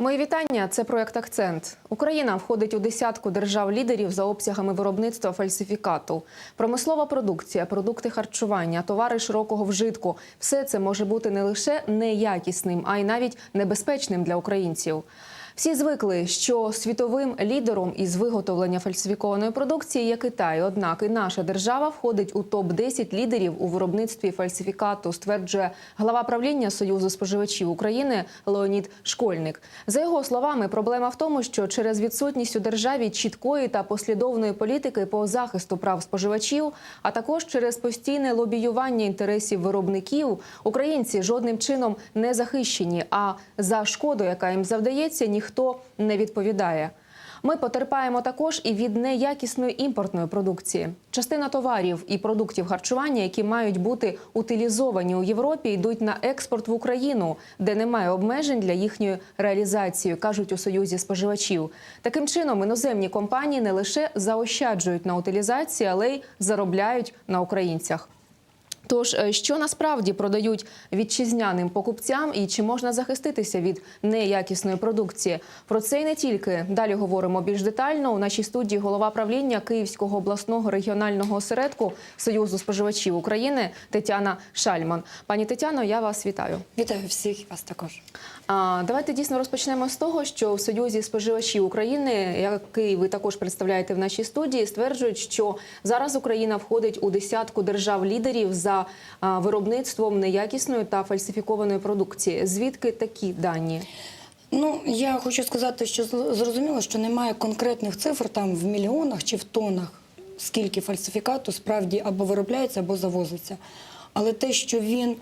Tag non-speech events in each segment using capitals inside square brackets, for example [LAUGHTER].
Мої вітання. Це проект Акцент. Україна входить у десятку держав-лідерів за обсягами виробництва фальсифікату. Промислова продукція, продукти харчування, товари широкого вжитку все це може бути не лише неякісним, а й навіть небезпечним для українців. Всі звикли, що світовим лідером із виготовлення фальсифікованої продукції є Китай. Однак і наша держава входить у топ 10 лідерів у виробництві фальсифікату, стверджує глава правління Союзу споживачів України Леонід Школьник. За його словами, проблема в тому, що через відсутність у державі чіткої та послідовної політики по захисту прав споживачів, а також через постійне лобіювання інтересів виробників, українці жодним чином не захищені. А за шкоду, яка їм завдається, ніхто не відповідає. Ми потерпаємо також і від неякісної імпортної продукції. Частина товарів і продуктів харчування, які мають бути утилізовані у Європі, йдуть на експорт в Україну, де немає обмежень для їхньої реалізації, кажуть у союзі споживачів. Таким чином, іноземні компанії не лише заощаджують на утилізації, але й заробляють на українцях. Тож, е, що насправді продають вітчизняним покупцям, і чи можна захиститися від неякісної продукції? Про це і не тільки далі говоримо більш детально. У нашій студії голова правління Київського обласного регіонального осередку Союзу споживачів України Тетяна Шальман. Пані Тетяно, я вас вітаю. Вітаю всіх вас також. А, давайте дійсно розпочнемо з того, що в Союзі споживачів України, який ви також представляєте в нашій студії, стверджують, що зараз Україна входить у десятку держав-лідерів за виробництвом неякісної та фальсифікованої продукції. Звідки такі дані? Ну я хочу сказати, що зрозуміло, що немає конкретних цифр там в мільйонах чи в тонах, скільки фальсифікату справді або виробляється, або завозиться. Але те, що він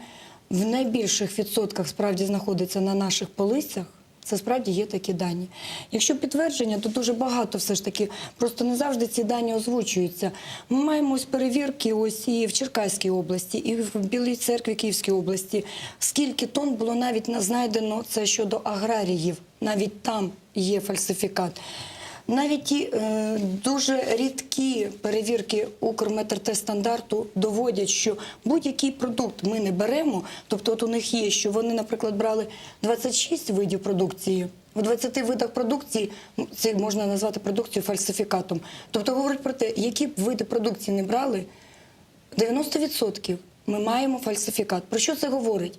в найбільших відсотках справді знаходиться на наших полицях. Це справді є такі дані. Якщо підтвердження, то дуже багато все ж таки. Просто не завжди ці дані озвучуються. Ми маємо ось перевірки ось і в Черкаській області, і в Білій церкві Київській області. Скільки тонн було навіть на- знайдено це щодо аграріїв. Навіть там є фальсифікат. Навіть ті е, дуже рідкі перевірки Укрметртестандарту доводять, що будь-який продукт ми не беремо. Тобто, от у них є, що вони, наприклад, брали 26 видів продукції. В 20 видах продукції це можна назвати продукцією фальсифікатом. Тобто говорить про те, які б види продукції не брали, 90% ми маємо фальсифікат. Про що це говорить?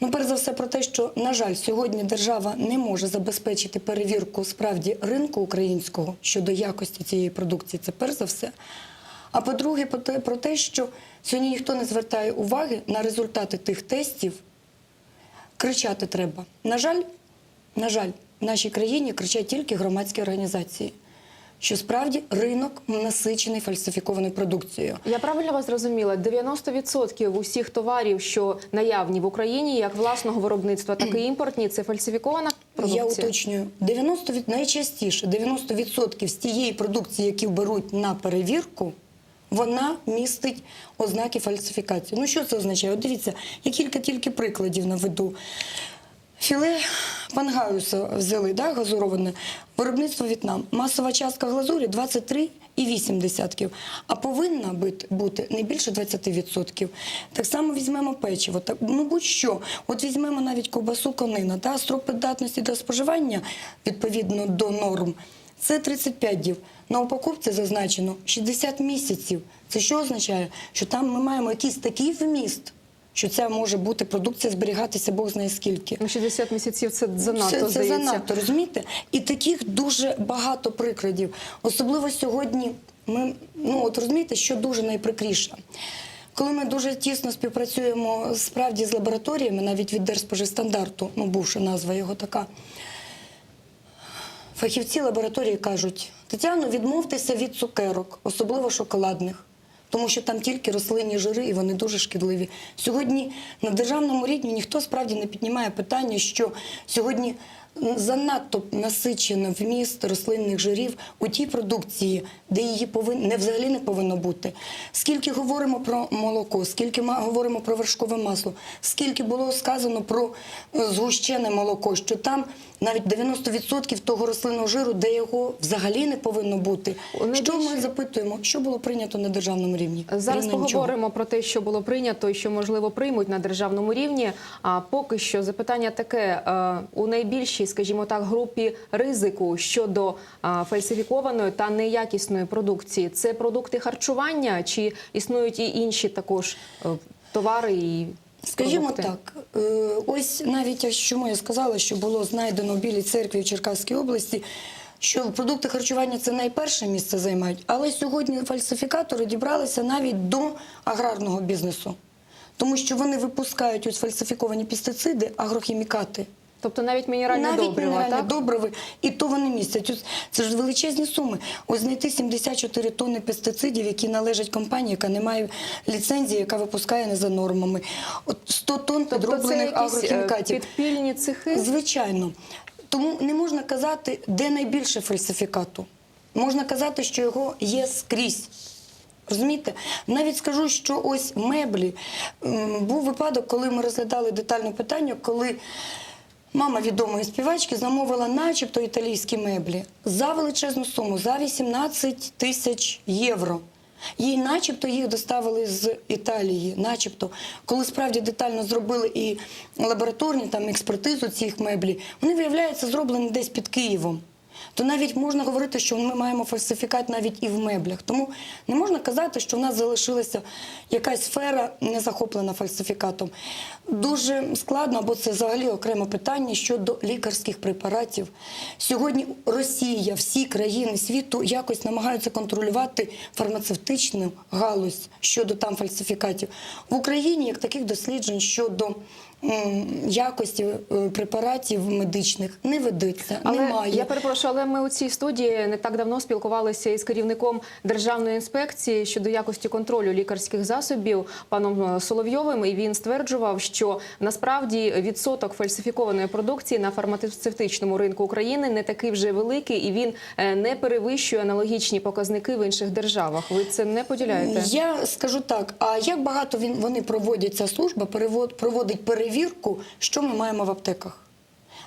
Ну, перш за все, про те, що, на жаль, сьогодні держава не може забезпечити перевірку справді ринку українського щодо якості цієї продукції. Це перш за все. А по-друге, про те- що сьогодні ніхто не звертає уваги на результати тих тестів. Кричати треба. На жаль, на жаль, в нашій країні кричать тільки громадські організації, що справді ринок насичений фальсифікованою продукцією. Я правильно вас зрозуміла? 90% усіх товарів, що наявні в Україні, як власного виробництва, так і [CLEARS THROAT] імпортні, це фальсифікована продукція. Я уточнюю, 90 від, найчастіше 90% з тієї продукції, які беруть на перевірку, вона містить ознаки фальсифікації. Ну що це означає? От дивіться, я кілька тільки прикладів наведу. Філе пангаюса взяли, да, газуроване, виробництво В'єтнам. Масова частка глазурі 23,8, а повинна бути не більше 20%. Так само візьмемо печиво. Так, ну будь-що. От візьмемо навіть ковбасу конина. Да, строк придатності до споживання відповідно до норм. Це 35 днів. На упаковці зазначено 60 місяців. Це що означає? Що там ми маємо якийсь такий вміст, що це може бути продукція зберігатися Бог знає скільки. Ну, 60 місяців це занадто Це, це здається. занадто, розумієте? І таких дуже багато прикладів. Особливо сьогодні ми, ну от розумієте, що дуже найприкріше. Коли ми дуже тісно співпрацюємо справді з лабораторіями, навіть від Держспоживстандарту, ну бувша назва його така, фахівці лабораторії кажуть: Тетяно, відмовтеся від цукерок, особливо шоколадних. Тому що там тільки рослинні жири і вони дуже шкідливі. Сьогодні на державному рівні ніхто справді не піднімає питання, що сьогодні занадто насичено вміст рослинних жирів у тій продукції, де її повин... не взагалі не повинно бути. Скільки говоримо про молоко, скільки ма- говоримо про вершкове масло, скільки було сказано про е, згущене молоко, що там навіть 90% того рослинного жиру, де його взагалі не повинно бути. Найбільше- Що ми запитуємо, що було прийнято на державному рівні? Зараз Рівно нічого. про те, що було прийнято і що можливо приймуть на державному рівні. А поки що запитання таке: Е, у найбільшій найбільшій, скажімо так, групі ризику щодо фальсифікованої та неякісної продукції? Це продукти харчування чи існують і інші також е, товари і Скажімо так, е, ось навіть чому я сказала, що було знайдено в Білій церкві в Черкаській області, що продукти харчування це найперше місце займають, але сьогодні фальсифікатори дібралися навіть до аграрного бізнесу, тому що вони випускають ось фальсифіковані пестициди, агрохімікати. Тобто навіть мінеральне Навіть добрива, мінеральні так? добриви, і то вони містять. Ось Це ж величезні суми. Ось знайти 74 тонни пестицидів, які належать компанії, яка не має ліцензії, яка випускає не за нормами. От 100 тонн Тобто підроблених е, агрохімікатів. підпільні цехи? Звичайно. Тому не можна казати, де найбільше фальсифікату. Можна казати, що його є скрізь. Розумієте? Навіть скажу, що ось меблі. Був випадок, коли ми розглядали детальне питання, коли мама відомої співачки замовила начебто італійські меблі за величезну суму, за 18 тисяч євро. Їй начебто їх доставили з Італії, начебто, коли справді детально зробили і лабораторні там експертизу цих меблів, вони виявляються зроблені десь під Києвом. То навіть можна говорити, що ми маємо фальсифікат навіть і в меблях. Тому не можна казати, що в нас залишилася якась сфера не захоплена фальсифікатом. Дуже складно, бо це взагалі окреме питання щодо лікарських препаратів. Сьогодні Росія, всі країни світу якось намагаються контролювати фармацевтичну галузь щодо там фальсифікатів. В Україні як таких досліджень щодо якості е, препаратів медичних не ведеться, Але немає. я перепрошую, але ми у цій студії не так давно спілкувалися із керівником державної інспекції щодо якості контролю лікарських засобів паном Соловйовим. І він стверджував, що насправді відсоток фальсифікованої продукції на фармацевтичному ринку України не такий вже великий, і він е, не перевищує аналогічні показники в інших державах. Ви це не поділяєте? Я скажу так: а як багато він вони проводять ця служба, перевод проводить перевірку, що ми маємо в аптеках?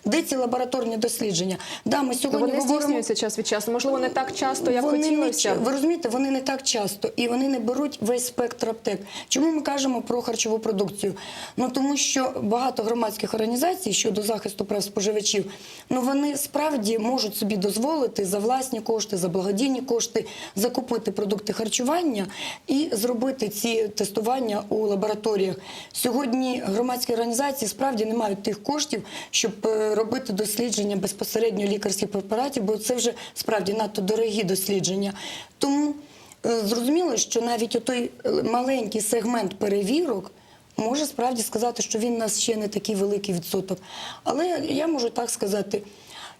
Де ці лабораторні дослідження? Да, ми сьогодні Вони говоримо. здійснюються час від часу. Можливо, не так часто, як вони хотілося. ч- ви розумієте, вони не так часто і вони не беруть весь спектр аптек. Чому ми кажемо про харчову продукцію? Ну тому що багато громадських організацій щодо захисту прав споживачів, ну вони справді можуть собі дозволити за власні кошти, за благодійні кошти закупити продукти харчування і зробити ці тестування у лабораторіях. Сьогодні громадські організації справді не мають тих коштів, щоб е, робити дослідження безпосередньо лікарських препаратів, бо це вже справді надто дорогі дослідження. Тому е, зрозуміло, що навіть отой е, маленький сегмент перевірок. Може справді сказати, що він у нас ще не такий великий відсоток. Але я можу так сказати: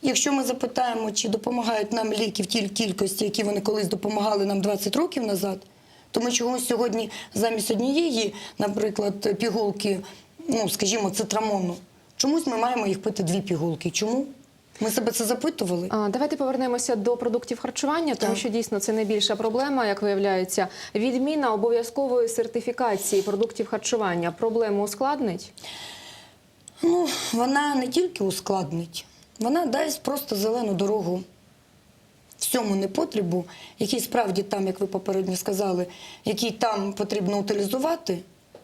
якщо ми запитаємо, чи допомагають нам ліки в тій кількості, які вони колись допомагали нам 20 років назад, то ми чогось сьогодні замість однієї, наприклад, пігулки, ну скажімо, цитрамону, чомусь ми маємо їх пити дві пігулки. Чому? Ми себе це запитували. А, Давайте повернемося до продуктів харчування, тому Так. що дійсно це найбільша проблема, як виявляється. Відміна обов'язкової сертифікації продуктів харчування проблему ускладнить. Ну, вона не тільки ускладнить, вона дасть просто зелену дорогу всьому непотребу, який справді там, як ви попередньо сказали, який там потрібно утилізувати.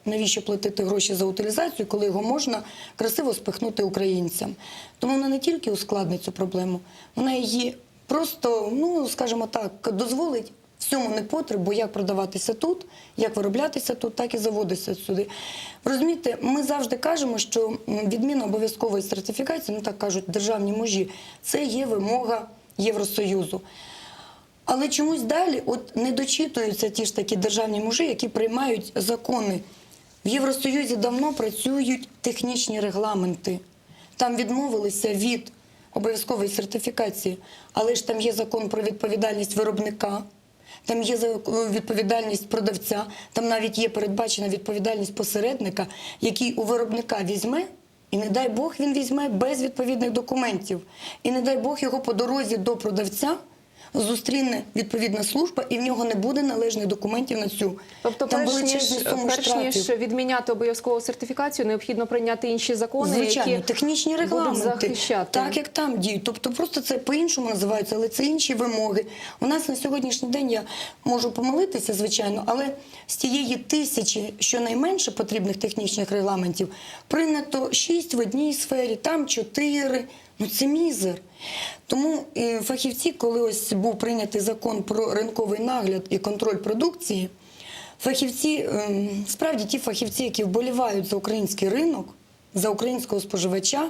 Навіщо платити гроші за утилізацію, коли його можна красиво спихнути українцям? Тому вона не тільки ускладнить цю проблему, вона її просто, ну скажімо так, дозволить всьому непотребу, як продаватися тут, як вироблятися тут, так і заводитися сюди. Розумієте, ми завжди кажемо, що відміна обов'язкової сертифікації, ну так кажуть державні мужі, це є вимога Євросоюзу. Але чомусь далі от не дочитуються ті ж такі державні мужі, які приймають закони. В Євросоюзі давно працюють технічні регламенти. Там відмовилися від обов'язкової сертифікації, але ж там є закон про відповідальність виробника, там є відповідальність продавця, там навіть є передбачена відповідальність посередника, який у виробника візьме. І не дай Бог він візьме без відповідних документів. І не дай Бог його по дорозі до продавця зустріне відповідна служба, і в нього не буде належних документів на цю. Тобто, Там перш ніж, перш ніж відміняти обов'язкову сертифікацію, необхідно прийняти інші закони, Звичайно, які технічні будуть регламенти, захищати. так як там діють. Тобто просто це по-іншому називається, але це інші вимоги. У нас на сьогоднішній день я можу помилитися, звичайно, але з тієї тисячі щонайменше потрібних технічних регламентів прийнято шість в одній сфері, там чотири. Ну це мізер. Тому е, фахівці, коли ось був прийнятий закон про ринковий нагляд і контроль продукції, фахівці, ем, справді ті фахівці, які вболівають за український ринок, за українського споживача,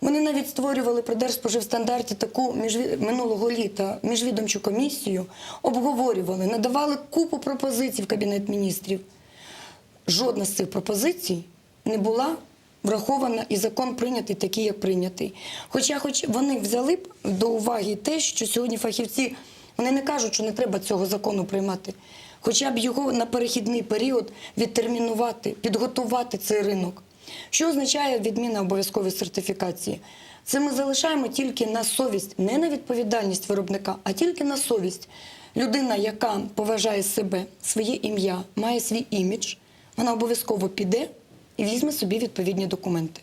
вони навіть створювали при Держспоживстандарті таку міжві... минулого літа міжвідомчу комісію, обговорювали, надавали купу пропозицій в Кабінет міністрів. Жодна з цих пропозицій не була врахована і закон прийнятий такий, як прийнятий. Хоча, хоч вони взяли б до уваги те, що сьогодні фахівці вони не кажуть, що не треба цього закону приймати. Хоча б його на перехідний період відтермінувати, підготувати цей ринок. Що означає відміна обов'язкової сертифікації? Це ми залишаємо тільки на совість, не на відповідальність виробника, а тільки на совість. Людина, яка поважає себе, своє ім'я, має свій імідж, вона обов'язково піде і візьме собі відповідні документи.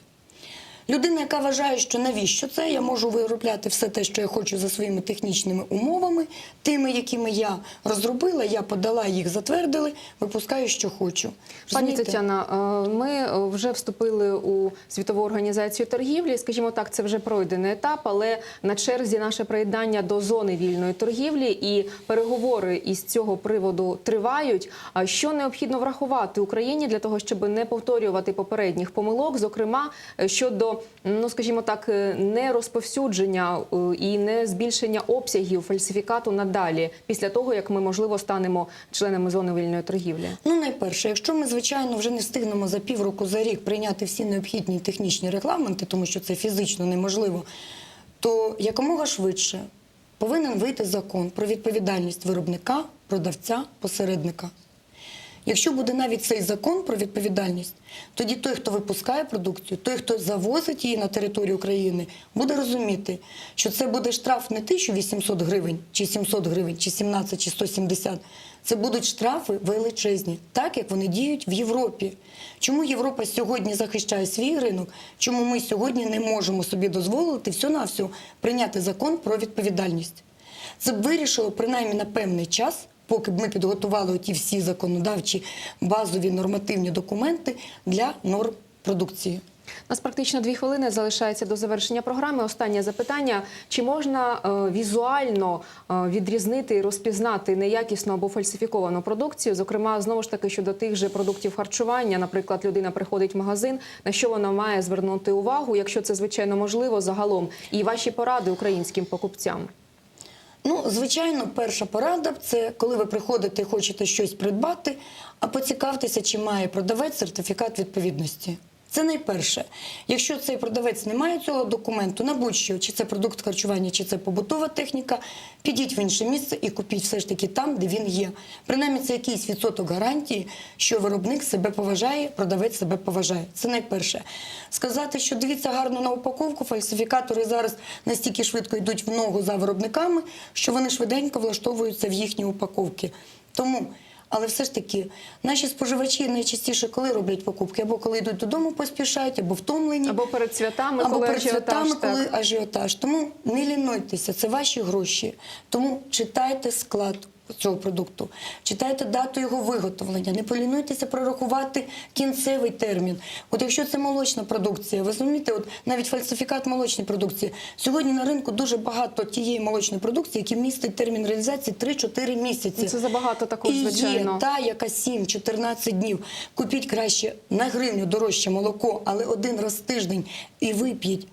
Людина, яка вважає, що навіщо це, я можу виробляти все те, що я хочу за своїми технічними умовами, тими, якими я розробила, я подала, їх затвердили, випускаю, що хочу. Пані Тетяна, е, ми е, вже вступили у світову організацію торгівлі. Скажімо так, це вже пройдений етап, але на черзі наше приєднання до зони вільної торгівлі і переговори із цього приводу тривають. А що необхідно врахувати Україні для того, щоб не повторювати попередніх помилок, зокрема е, щодо ну скажімо так, е, не розповсюдження е, і не збільшення обсягів фальсифікату надалі, після того як ми можливо станемо членами зони вільної торгівлі. Ну, найперше, якщо ми, звичайно, вже не встигнемо за півроку за рік прийняти всі необхідні технічні регламенти, тому що це фізично неможливо, то якомога швидше повинен вийти закон про відповідальність виробника, продавця, посередника. Якщо буде навіть цей закон про відповідальність, тоді той, хто випускає продукцію, той, хто завозить її на територію України, буде розуміти, що це буде штраф не 1800 гривень, чи 700 гривень, чи 17, чи 170. Це будуть штрафи величезні, так як вони діють в Європі. Чому Європа сьогодні захищає свій ринок? Чому ми сьогодні не можемо собі дозволити всього-навсього прийняти закон про відповідальність? Це б вирішило принаймні на певний час, поки б ми підготували ті всі законодавчі базові нормативні документи для норм продукції. Нас практично дві хвилини залишається до завершення програми. Останнє запитання: чи можна е, візуально е, відрізнити і розпізнати неякісну або фальсифіковану продукцію? Зокрема, знову ж таки щодо тих же продуктів харчування. Наприклад, людина приходить в магазин, на що вона має звернути увагу, якщо це звичайно можливо загалом, і ваші поради українським покупцям. Ну, звичайно, перша порада це коли ви приходите і хочете щось придбати, а поцікавтеся, чи має продавець сертифікат відповідності. Це найперше. Якщо цей продавець не має цього документу, на будь-що, чи це продукт харчування, чи це побутова техніка, підіть в інше місце і купіть все ж таки там, де він є. Принаймні, це якийсь відсоток гарантії, що виробник себе поважає, продавець себе поважає. Це найперше. Сказати, що дивіться гарно на упаковку, фальсифікатори зараз настільки швидко йдуть в ногу за виробниками, що вони швиденько влаштовуються в їхні упаковки. Тому. Але все ж таки, наші споживачі найчастіше коли роблять покупки, або коли йдуть додому, поспішають, або втомлені, Або перед святами, або коли перед ажіотаж, святами, так. коли ажіотаж. Тому не лінуйтеся, це ваші гроші. Тому читайте склад цього продукту, читайте дату його виготовлення, не полінуйтеся прорахувати кінцевий термін. От якщо це молочна продукція, ви розумієте, от навіть фальсифікат молочної продукції. Сьогодні на ринку дуже багато тієї молочної продукції, які містить термін реалізації 3-4 місяці. Ну, це забагато також, І звичайно. є та, яка 7-14 днів. Купіть краще на гривню дорожче молоко, але один раз в тиждень і вип'ють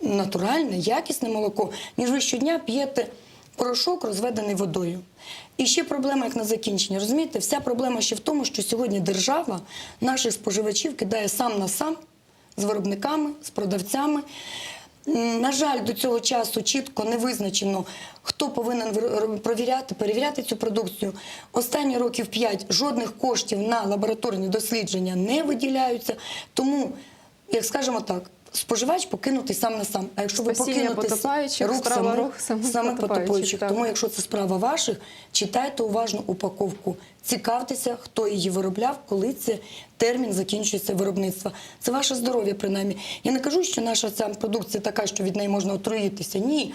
натуральне, якісне молоко, ніж ви щодня п'єте порошок, розведений водою. І ще проблема, як на закінчення. Розумієте, вся проблема ще в тому, що сьогодні держава наших споживачів кидає сам на сам з виробниками, з продавцями. На жаль, до цього часу чітко не визначено, хто повинен провіряти, перевіряти цю продукцію. Останні років 5 жодних коштів на лабораторні дослідження не виділяються. Тому, як скажемо так, споживач покинутий сам на сам. А якщо ви покинути самих, рук самих саме потопаючих, потопаючих. так. Тому, якщо це справа ваших, читайте уважно упаковку, цікавтеся, хто її виробляв, коли це термін закінчується виробництва. Це ваше здоров'я, принаймні. Я не кажу, що наша ця продукція така, що від неї можна отруїтися. Ні.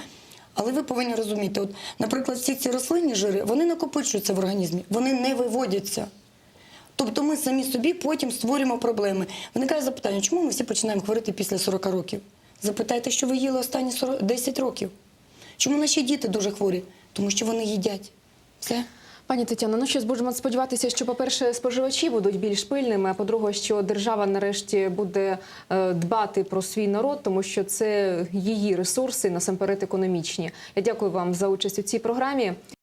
Але ви повинні розуміти, от, наприклад, всі ці рослинні жири, вони накопичуються в організмі, вони не виводяться. Тобто ми самі собі потім створюємо проблеми. Виникає запитання, чому ми всі починаємо хворити після 40 років? Запитайте, що ви їли останні 40 10 років. Чому наші діти дуже хворі? Тому що вони їдять. Все. Пані Тетяно, ну що ж, будемо сподіватися, що, по-перше, споживачі будуть більш пильними, а по-друге, що держава нарешті буде е, дбати про свій народ, тому що це її ресурси, насамперед економічні. Я дякую вам за участь у цій програмі.